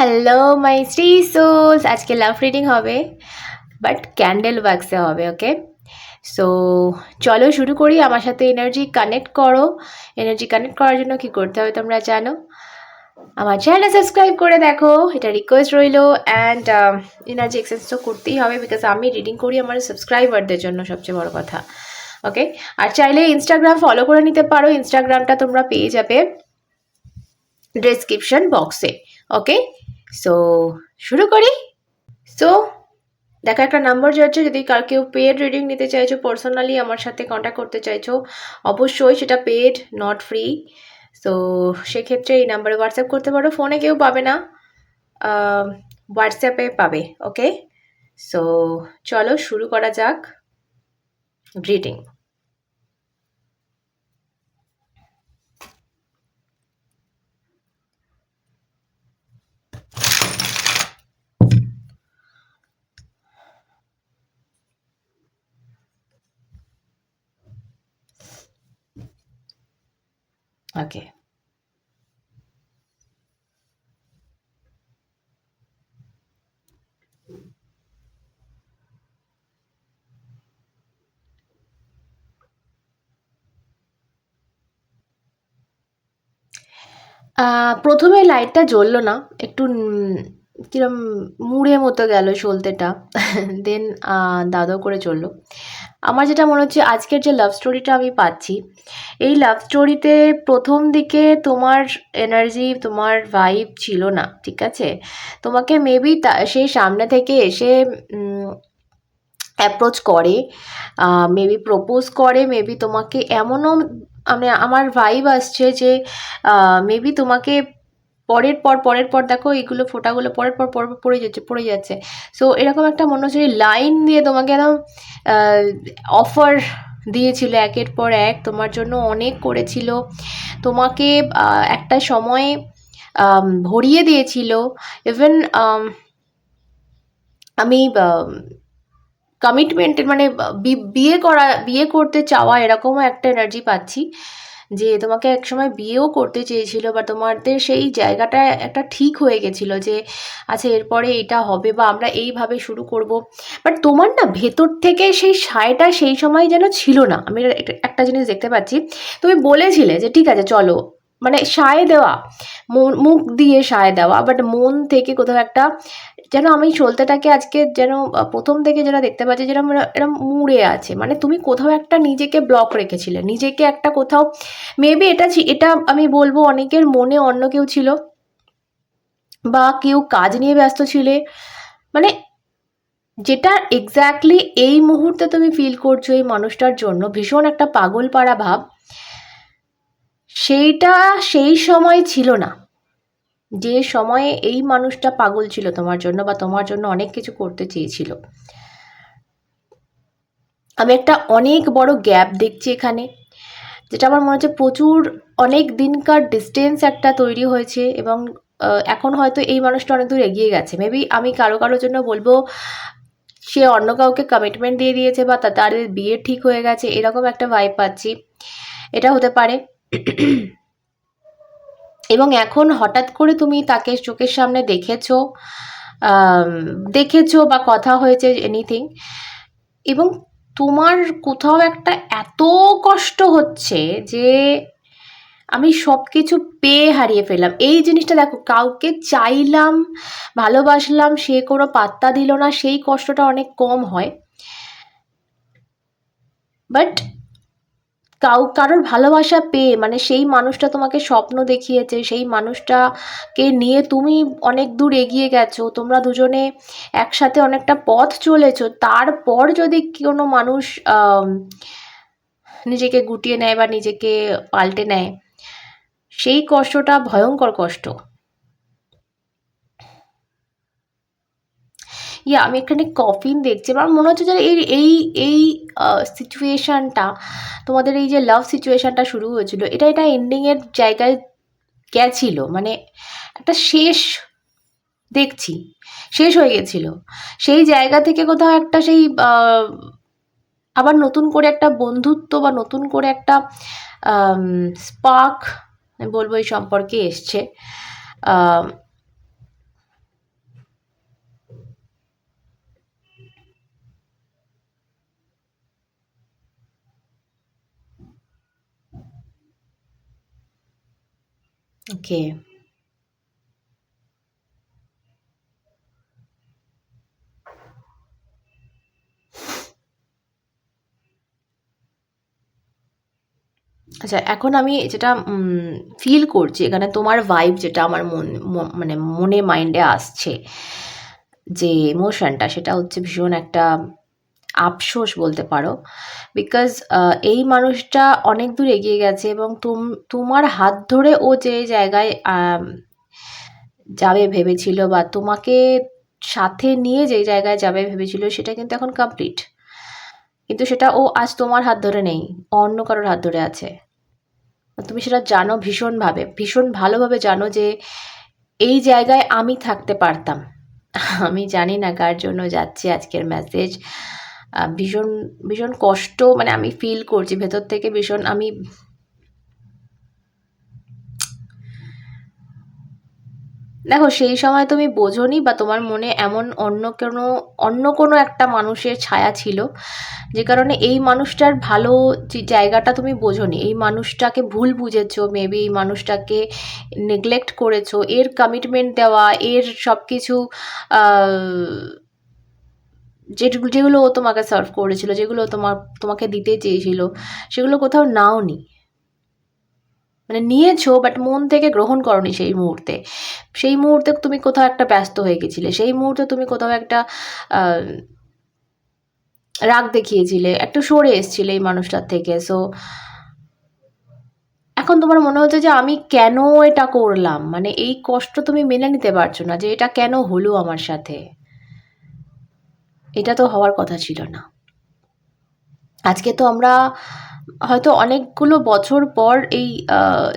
Hello my Shri souls আজকে love reading হবে but candle ওয়াক্সে হবে ওকে সো চলো শুরু করি। আমার সাথে এনার্জি কানেক্ট করো। এনার্জি কানেক্ট করার জন্য কি করতে হবে তোমরা জানো? আমার চ্যানেলটা সাবস্ক্রাইব করে দেখো। এটা রিকোয়েস্ট রইল অ্যান্ড এনার্জি এক্সচেঞ্জ তো করতেই হবে বিকজ আমি রিডিং করি আমার সাবস্ক্রাইবারদের জন্য সবচেয়ে বড় কথা ওকে আর চাইলে ইনস্টাগ্রাম ফলো করে নিতে পারো। ইনস্টাগ্রামটা তোমরা পেয়ে যাবে ডেসক্রিপশন বক্সে ওকে সো শুরু করি? সো দেখা একটা নাম্বার যাচ্ছে, যদি কার কেউ পেড রিডিং নিতে চাইছো পার্সোনালি আমার সাথে কন্ট্যাক্ট করতে চাইছো, অবশ্যই সেটা পেড নট ফ্রি সো সেক্ষেত্রে এই নাম্বারে হোয়াটসঅ্যাপ করতে পারো। ফোনে কেউ পাবে না। হোয়াটসঅ্যাপে পাবে ওকে সো চলো শুরু করা যাক গ্রিটিং আহ, প্রথমে লাইটটা জ্বললো না একটু কিরম মুড়ে মতো গেল সলতেটা। দেন দাদো করে চলল। আমার যেটা মনে হচ্ছে, আজকের যে লাভ স্টোরিটা আমি পাচ্ছি, এই লাভ স্টোরিতে প্রথম দিকে তোমার এনার্জি তোমার ভাইব ছিল না, ঠিক আছে? তোমাকে মেবি সেই সামনে থেকে এসে অ্যাপ্রোচ করে মেবি প্রপোজ করে মেবি তোমাকে এমনও মানে আমার ভাইব আসছে যে মেবি তোমাকে পরের পর পরের পর দেখো এইগুলো ফোটাগুলো পরের পর পর পড়ে যাচ্ছে পড়ে যাচ্ছে। সো এরকম একটা মনে হচ্ছে লাইন দিয়ে তোমাকে একদম অফার দিয়েছিল একের পর এক, তোমার জন্য অনেক করেছিল। তোমাকে একটা সময়ে ভরিয়ে দিয়েছিল। ইভেন আমি কমিটমেন্টের মানে বিয়ে করা, বিয়ে করতে চাওয়া এরকমও একটা এনার্জি পাচ্ছি। যে তোমাকে একসময় বিয়েও করতে চেয়েছিল বা তোমাদের সেই জায়গাটা একটা ঠিক হয়ে গেছিল যে আচ্ছা এরপরে এটা হবে বা আমরা এইভাবে শুরু করব। বাট তোমার না ভেতর থেকে সেই সায়টা সেই সময় যেন ছিল না। আমি একটা- জিনিস দেখতে পাচ্ছি। তুমি বলেছিলে যে, ঠিক আছে, চলো। মানে সায় দেওয়া মুখ দিয়ে সায় দেওয়া বাট মন থেকে কোথাও একটা যেন আমি চলতেটাকে আজকে যেন প্রথম থেকে যেটা দেখতে পাচ্ছি যেরকম এরকম মুড়ে আছে। মানে তুমি কোথাও একটা নিজেকে ব্লক রেখেছিলে। নিজেকে একটা কোথাও মেবি এটা এটা আমি বলব অনেকের মনে অন্য কেউ ছিল বা কেউ কাজ নিয়ে ব্যস্ত ছিলে। মানে যেটা এক্স্যাক্টলি এই মুহূর্তে তুমি ফিল করছ এই মানুষটার জন্য, ভীষণ একটা পাগল পাড়া ভাব, সেইটা সেই সময় ছিল না। যে সময়ে এই মানুষটা পাগল ছিল তোমার জন্য বা তোমার জন্য অনেক কিছু করতে চেয়েছিল। আমি একটা অনেক বড় গ্যাপ দেখছি এখানে, যেটা আমার মনে হচ্ছে প্রচুর অনেক দিনকার ডিস্টেন্স একটা তৈরি হয়েছে এবং এখন হয়তো এই মানুষটা অনেক দূর এগিয়ে গেছে। মেবি আমি কারও কারোর জন্য বলব, সে অন্য কাউকে কমিটমেন্ট দিয়ে দিয়েছে বা তাদের বিয়ে ঠিক হয়ে গেছে, এরকম একটা ভাইব পাচ্ছি। এটা হতে পারে। এবং এখন হঠাৎ করে তুমি তাকে চোখের সামনে দেখেছ দেখেছ বা কথা হয়েছে এনিথিং এবং তোমার কোথাও একটা এত কষ্ট হচ্ছে যে আমি সব কিছু পেয়ে হারিয়ে ফেললাম। এই জিনিসটা দেখো, কাউকে চাইলাম, ভালোবাসলাম, সে কোনো পাত্তা দিল না, সেই কষ্টটা অনেক কম হয়। বাট কাউ, কারোর ভালোবাসা পেয়ে মানে সেই মানুষটা তোমাকে স্বপ্ন দেখিয়েছে, সেই মানুষটাকে নিয়ে তুমি অনেক দূর এগিয়ে গেছো, তোমরা দুজনে একসাথে অনেকটা পথ চলেছো, তারপর যদি কোনো মানুষ নিজেকে গুটিয়ে নেয় বা নিজেকে পাল্টে নেয়, সেই কষ্টটা ভয়ঙ্কর কষ্ট। ইয়া, আমি এখানে কফিন দেখছি। আমার মনে হচ্ছে যে এই এই এই সিচুয়েশানটা তোমাদের এই যে লাভ সিচুয়েশানটা শুরু হয়েছিল, এটা এটা এন্ডিংয়ের জায়গায় গেছিল। মানে একটা শেষ দেখছি, শেষ হয়ে গেছিল। সেই জায়গা থেকে কোথাও একটা সেই আবার নতুন করে একটা বন্ধুত্ব বা নতুন করে একটা স্পার্ক বলব এই সম্পর্কে এসছে। ওকে আচ্ছা এখন আমি যেটা ফিল করছি, এখানে তোমার ভাইব যেটা আমার মন মানে মনে মাইন্ডে আসছে, যে ইমোশনটা সেটা হচ্ছে ভীষণ একটা আফসোস বলতে পারো। বিকজ এই মানুষটা অনেক দূর এগিয়ে গেছে এবং তুম, তোমার হাত ধরে ও যে জায়গায় যাবে ভেবেছিল বা তোমাকে সাথে নিয়ে যে জায়গায় যাবে ভেবেছিল সেটা কিন্তু এখন কমপ্লিট কিন্তু সেটা ও আজ তোমার হাত ধরে নেই, অন্য কারোর হাত ধরে আছে। তুমি সেটা জানো ভীষণভাবে, ভীষণ ভালোভাবে জানো যে এই জায়গায় আমি থাকতে পারতাম। আমি জানি না কার জন্য যাচ্ছে আজকের মেসেজ ভীষণ ভীষণ কষ্ট মানে আমি ফিল করছি। ভেতর থেকে ভীষণ আমি দেখো, সেই সময় তুমি বোঝোনি বা তোমার মনে এমন অন্য কোনো অন্য কোনো একটা মানুষের ছায়া ছিল, যে কারণে এই মানুষটার ভালো জায়গাটা তুমি বোঝোনি, এই মানুষটাকে ভুল বুঝেছ মেবি এই মানুষটাকে নেগলেক্ট করেছ, এর কমিটমেন্ট দেওয়া, এর সব কিছু যেগুলো যেগুলো ও তোমাকে সার্ভ করেছিল, যেগুলো তোমার, তোমাকে দিতে চেয়েছিল, সেগুলো কোথাও নাও নি মানে নিয়েছো বাট মন থেকে গ্রহণ করনি সেই মুহূর্তে। সেই মুহূর্তে তুমি কোথাও একটা ব্যস্ত হয়ে গেছিলে, সেই মুহূর্তে তুমি কোথাও একটা রাগ দেখিয়েছিলে, একটু সরে এসছিলে এই মানুষটার থেকে। সো এখন তোমার মনে হচ্ছে যে আমি কেন এটা করলাম? মানে এই কষ্ট তুমি মেনে নিতে পারছ না যে এটা কেন হলো আমার সাথে? এটা তো হওয়ার কথা ছিল না। আজকে তো আমরা হয়তো অনেকগুলো বছর পর এই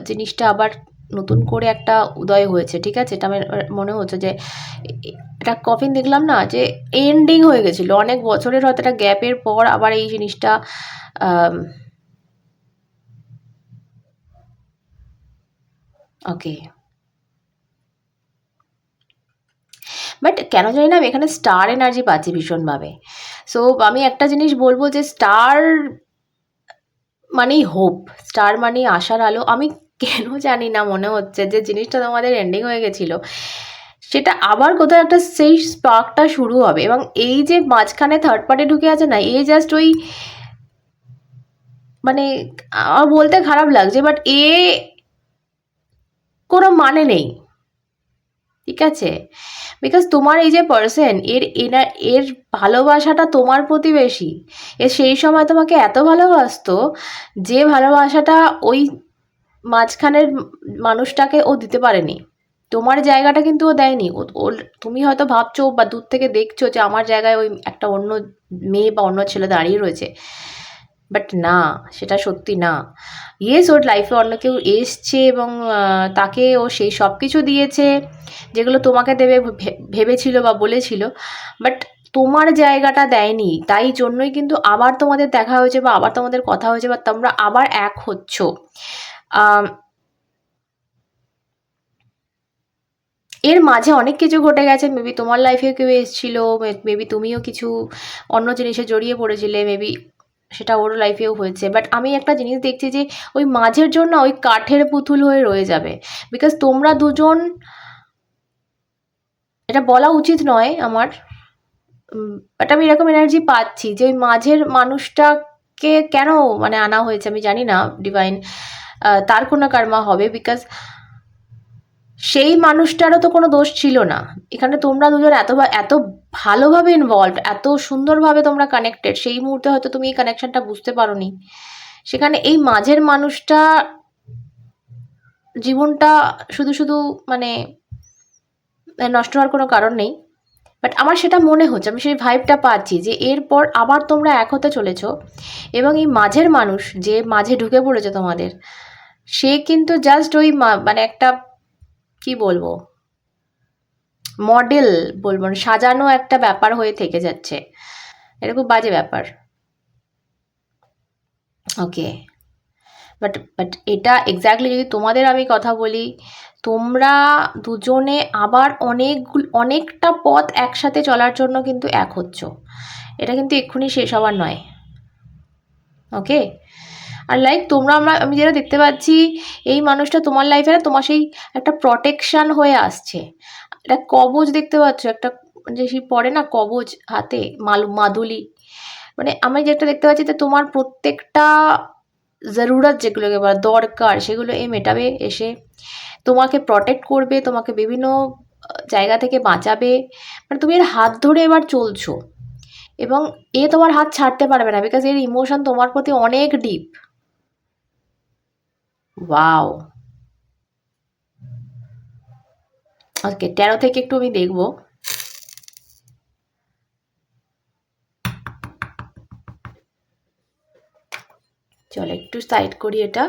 জিনিসটা আবার নতুন করে একটা উদয় হয়েছে, ঠিক আছে? এটা আমার মনে হচ্ছে যে এটা কফিন দেখলাম না যে এন্ডিং হয়ে গেছিল। অনেক বছরের হয়তো একটা গ্যাপের পর আবার এই জিনিসটা ওকে বাট কেন জানি না আমি এখানে স্টার এনার্জি পাচ্ছি ভীষণভাবে। সো আমি একটা জিনিস বলব যে স্টার মানেই হোপ স্টার মানেই আশার আলো। আমি কেন জানি না মনে হচ্ছে যে জিনিসটা তোমাদের এন্ডিং হয়ে গেছিল, সেটা আবার কোথাও একটা সেই স্পার্কটা শুরু হবে। এবং এই যে মাঝখানে থার্ড পার্টি ঢুকে আছে না এই জাস্ট ওই মানে আমার বলতে খারাপ লাগছে বাট এ কোনো মানে নেই। ঠিক আছে? বিকজ তোমার এই যে পার্সন এর এনার এর ভালোবাসাটা তোমার প্রতি বেশি। এ সেই সময় তোমাকে এত ভালোবাসতো যে ভালোবাসাটা ওই মাঝখানের মানুষটাকে ও দিতে পারেনি। তোমার জায়গাটা কিন্তু ও দেয়নি। ও তুমি হয়তো ভাবছ বা দূর থেকে দেখছ যে আমার জায়গায় ওই একটা অন্য মেয়ে বা অন্য ছেলে দাঁড়িয়ে রয়েছে। বাট না, সেটা সত্যি না। ইয়েস ওর লাইফে অন্য কেউ এসছে এবং তাকে ও সেই সব কিছু দিয়েছে, যেগুলো তোমাকে দেবে ভেবেছিল বা বলেছিল বাট তোমার জায়গাটা দেয়নি। তাই জন্যই কিন্তু আবার তোমাদের দেখা হয়েছে বা আবার তোমাদের কথা হয়েছে বা তোমরা আবার এক হচ্ছ। এর মাঝে অনেক কিছু ঘটে গেছে। মেবি তোমার লাইফেও কেউ এসেছিল মেবি তুমিও কিছু অন্য জিনিসে জড়িয়ে পড়েছিলে মেবি সেটা ওর লাইফেও হয়েছে। বাট আমি একটা জিনিস দেখছি যে, ওই মাঝের জন্য ওই কাঠের পুতুল হয়ে রয়ে যাবে। বিকজ তোমরা দুজন, এটা বলা উচিত নয় আমার বাট আমি এরকম এনার্জি পাচ্ছি যে ওই মাঝের মানুষটাকে কেন মানে আনা হয়েছে আমি জানি না ডিভাইন তার কোনো কার্মা হবে। বিকজ সেই মানুষটারও তো কোনো দোষ ছিল না। এখানে তোমরা দুজন এত এত ভালোভাবে ইনভলভ এত সুন্দরভাবে তোমরা কানেক্টেড সেই মুহূর্তে হয়তো তুমি এই কানেকশনটা বুঝতে পারো নি সেখানে এই মাঝের মানুষটা জীবনটা শুধু শুধু মানে নষ্ট হওয়ার কোনো কারণ নেই। বাট আমার সেটা মনে হচ্ছে, আমি সেই ভাইবটা পাচ্ছি যে এরপর আবার তোমরা এক হতে চলেছ এবং এই মাঝের মানুষ যে মাঝে ঢুকে পড়েছে তোমাদের, সে কিন্তু জাস্ট ওই মানে একটা কি বলব? মডেল বলব সাজানো একটা ব্যাপার হয়ে থেকে যাচ্ছে। এটা খুব বাজে ব্যাপার। ওকে বাট বাট এটা এক্স্যাক্টলি যদি তোমাদের আমি কথা বলি, তোমরা দুজনে আবার অনেকগুলো, অনেকটা পথ একসাথে চলার জন্য কিন্তু এক হচ্ছ। এটা কিন্তু এক্ষুনি শেষ হওয়ার নয়। ওকে আর লাইক তোমরা আমরা, আমি যেটা দেখতে পাচ্ছি, এই মানুষটা তোমার লাইফে তোমার সেই একটা প্রটেকশন হয়ে আসছে। একটা কবচ দেখতে পাচ্ছ, একটা যে সেই পরে না কবচ হাতে, মাল, মাদুলি। মানে আমি যেটা দেখতে পাচ্ছি যে তোমার প্রত্যেকটা জরুরত যেগুলোকে বলা দরকার, সেগুলো এ মেটাবে, এসে তোমাকে প্রটেক্ট করবে, তোমাকে বিভিন্ন জায়গা থেকে বাঁচাবে। মানে তুমি এর হাত ধরে এবার চলছো। এবং এ তোমার হাত ছাড়তে পারবে না বিকজ এর ইমোশন তোমার প্রতি অনেক ডিপ ওয়াও ওকে তেরো থেকে একটু আমি দেখব। চলো, একটু সাইড করি এটা।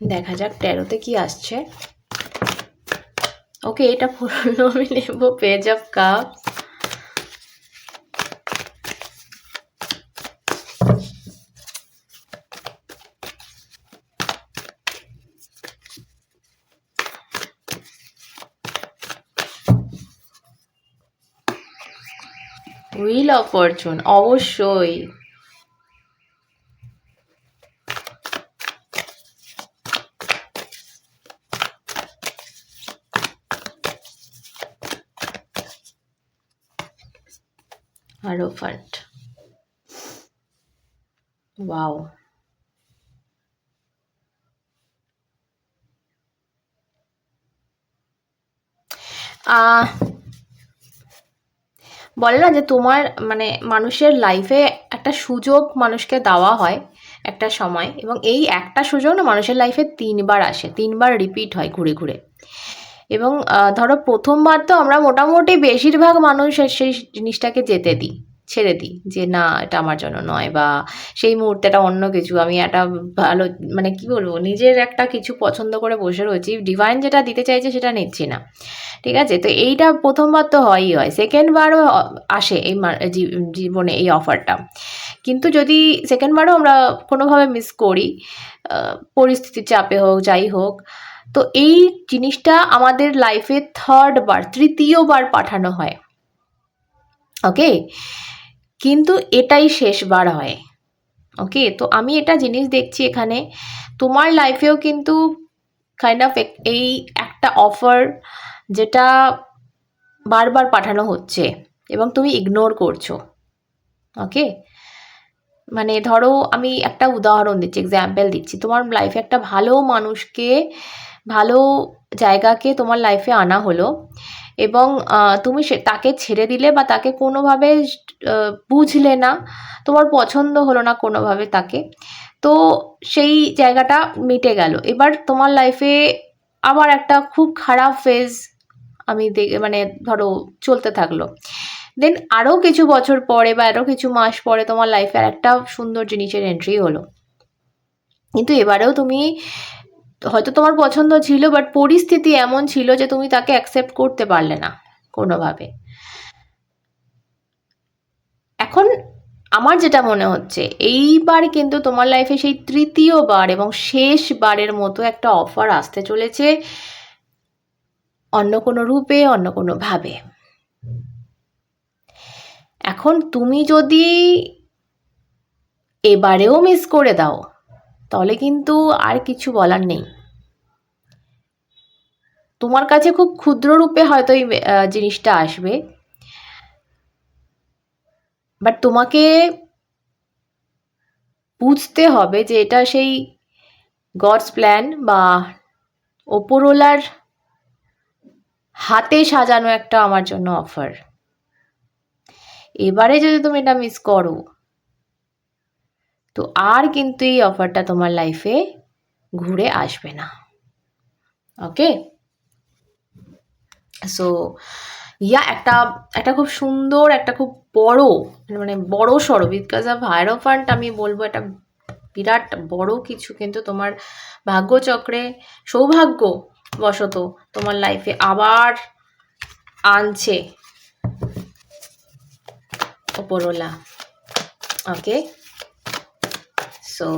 দেখা যাক তেরোতে কি আসছে। ওকে এটা পুরনো আমি নেব page of cup wheel of fortune অবশ্যই। আরও ফান্ড ওয়াও। বলে না যে তোমার মানে মানুষের লাইফে একটা সুযোগ মানুষকে দেওয়া হয় একটা সময় এবং এই একটা সুযোগ না মানুষের লাইফে তিনবার আসে, তিনবার রিপিট হয় ঘুরে ঘুরে। এবং ধরো প্রথমবার তো আমরা মোটামুটি বেশিরভাগ মানুষ সেই জিনিসটাকে যেতে দিই, ছেড়ে দিই যে না, এটা আমার জন্য নয় বা সেই মুহূর্তেটা অন্য কিছু। আমি একটা ভালো মানে কি বলব, নিজের একটা কিছু পছন্দ করে বসে রয়েছি ডিভাইন যেটা দিতে চাইছে সেটা নিচ্ছি না। ঠিক আছে? তো এইটা প্রথমবার তো হয়ই হয় সেকেন্ডবারও আসে এই জীবনে এই অফারটা কিন্তু যদি সেকেন্ডবারও আমরা কোনোভাবে মিস করি পরিস্থিতির চাপে হোক, যাই হোক তো এই জিনিসটা আমাদের লাইফে থার্ড বার তৃতীয়বার পাঠানো হয়। ওকে কিন্তু এটাই শেষবার হয়। ওকে তো আমি এটা জিনিস দেখছি এখানে। তোমার লাইফেও কিন্তু কাইন্ড অফ এই একটা অফার যেটা বারবার পাঠানো হচ্ছে এবং তুমি ইগনোর করছ। ওকে মানে ধরো আমি একটা উদাহরণ দিচ্ছি এক্সাম্পল দিচ্ছি। তোমার লাইফে একটা ভালো মানুষকে ভালো জায়গাকে তোমার লাইফে আনা হলো এবং তুমি সে, তাকে ছেড়ে দিলে বা তাকে কোনোভাবে বুঝলে না, তোমার পছন্দ হলো না কোনোভাবে তাকে, তো সেই জায়গাটা মিটে গেল। এবার তোমার লাইফে আবার একটা খুব খারাপ ফেজ আমি মানে ধরো চলতে থাকল। দেন আরও কিছু বছর পরে বা আরও কিছু মাস পরে তোমার লাইফে আর একটা সুন্দর জিনিসের এন্ট্রি হলো। কিন্তু এবারেও তুমি হয়তো তোমার পছন্দ ছিল বাট পরিস্থিতি এমন ছিল যে তুমি তাকে অ্যাকসেপ্ট করতে পারলে না, কোনোভাবে। এখন আমার যেটা মনে হচ্ছে, এইবার কিন্তু তোমার লাইফে সেই তৃতীয়বার এবং শেষবারের মতো একটা অফার আসতে চলেছে অন্য কোনো রূপে, অন্য কোনো ভাবে। এখন তুমি যদি এবারেও মিস করে দাও, তাহলে কিন্তু আর কিছু বলার নেই। তোমার কাছে খুব ক্ষুদ্র রূপে হয়তো এই জিনিসটা আসবে। বাট তোমাকে বুঝতে হবে যে এটা সেই গডস প্ল্যান বা ওপরওয়ালার হাতে সাজানো একটা আমার জন্য অফার এবারে যদি তুমি এটা মিস করো, তো আর কিন্তু এই অফারটা তোমার লাইফে ঘুরে আসবে না। ওকে সো ইয়া একটা একটা খুব সুন্দর, একটা খুব বড় মানে বড় সড়ো বিকজ অফ হায়ারোফান্ট আমি বলব একটা বিরাট বড় কিছু কিন্তু তোমার ভাগ্যচক্রে সৌভাগ্য বশত তোমার লাইফে আবার আনছে ওপরওয়ালা ওকে সো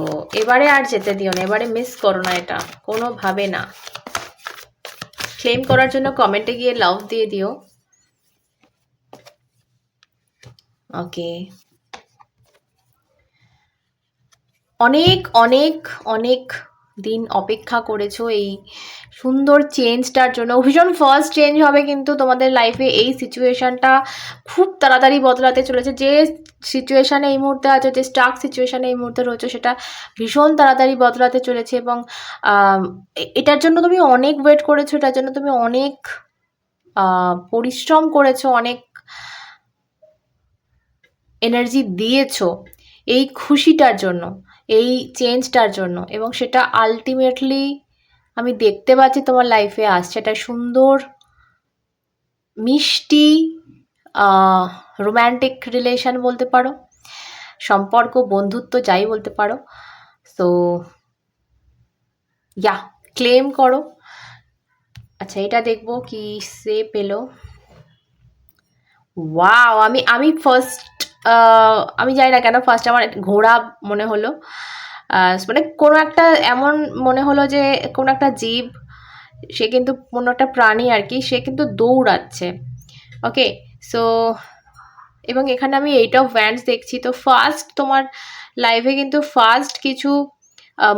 এবারে আর যেতে দিও না, এবারে মিস করো না এটা, কোনোভাবে না। ক্লেম করার জন্য কমেন্টে গিয়ে লাভ দিয়ে দিও। ওকে অনেক অনেক অনেক দিন অপেক্ষা করেছ, এই সুন্দর চেঞ্জটার জন্য। ভীষণ ফার্স্ট চেঞ্জ হবে কিন্তু তোমাদের লাইফে এই সিচুয়েশানটা খুব তাড়াতাড়ি বদলাতে চলেছে। যে সিচুয়েশানে এই মুহূর্তে আছো, যে স্টাক সিচুয়েশানে এই মুহূর্তে রয়েছে, সেটা ভীষণ তাড়াতাড়ি বদলাতে চলেছে এবং এটার জন্য তুমি অনেক ওয়েট করেছ, এটার জন্য তুমি অনেক পরিশ্রম করেছ, অনেক এনার্জি দিয়েছ এই খুশিটার জন্য। এই চেঞ্জটার জন্য এবং সেটা আলটিমেটলি আমি দেখতে পাচ্ছি তোমার লাইফে আসছে। একটা সুন্দর, মিষ্টি রোম্যান্টিক রিলেশন বলতে পারো, সম্পর্ক, বন্ধুত্ব যাই বলতে পারো। সো ইয়া ক্লেম করো। আচ্ছা এটা দেখব কি সে পেল। ওয়াও আমি আমি ফার্স্ট আমি জানি না কেন ফার্স্ট আমার ঘোড়া মনে হলো। মানে কোনো একটা এমন মনে হলো যে কোনো একটা জীব, সে কিন্তু কোনো একটা প্রাণী আর কি, সে কিন্তু দৌড়াচ্ছে। ওকে সো এবং এখানে আমি এইট অফ ভ্যান্ডস দেখছি। তো ফার্স্ট তোমার লাইফে কিন্তু ফার্স্ট কিছু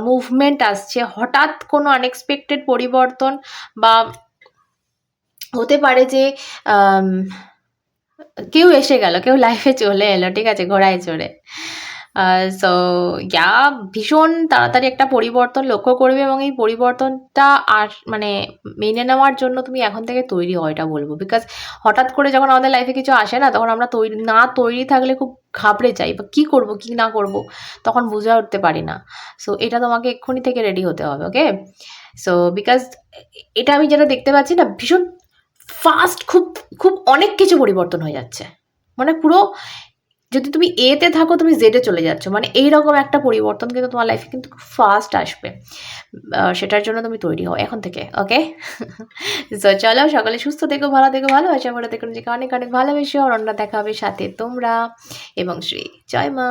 মুভমেন্ট আসছে। হঠাৎ কোনো আনএক্সপেক্টেড পরিবর্তন বা হতে পারে যে কেউ এসে গেল, কেউ লাইফে চলে এলো, ঠিক আছে, ঘোড়ায় চড়ে। সো ইয়া, ভীষণ তাড়াতাড়ি একটা পরিবর্তন লক্ষ্য করবে এবং এই পরিবর্তনটা আর মানে মেনে নেওয়ার জন্য তুমি এখন থেকে তৈরি হয় এটা বলব। বিকজ হঠাৎ করে যখন আমাদের লাইফে কিছু আসে না, তখন আমরা তৈরি না তৈরি থাকলে খুব ঘাবড়ে যাই, বা কী করব, কী না করব, তখন বুঝে উঠতে পারি না। সো এটা তোমাকে এক্ষুনি থেকে রেডি হতে হবে ওকে সো বিকজ এটা আমি যেটা দেখতে পাচ্ছি না, ভীষণ ফাস্ট খুব খুব অনেক কিছু পরিবর্তন হয়ে যাচ্ছে। মানে পুরো যদি তুমি এতে থাকো, তুমি জেডে চলে যাচ্ছ। মানে এইরকম একটা পরিবর্তন কিন্তু তোমার লাইফে কিন্তু খুব ফাস্ট আসবে। সেটার জন্য তুমি তৈরি হও এখন থেকে ওকে সো চলো সকালে সুস্থ থেকো, ভালো থেকো ভালোবাসা করে দেখো নিজেকে অনেক অনেক ভালোবেসে অন্য দেখা হবে সাথে তোমরা এবং শ্রী জয় মা।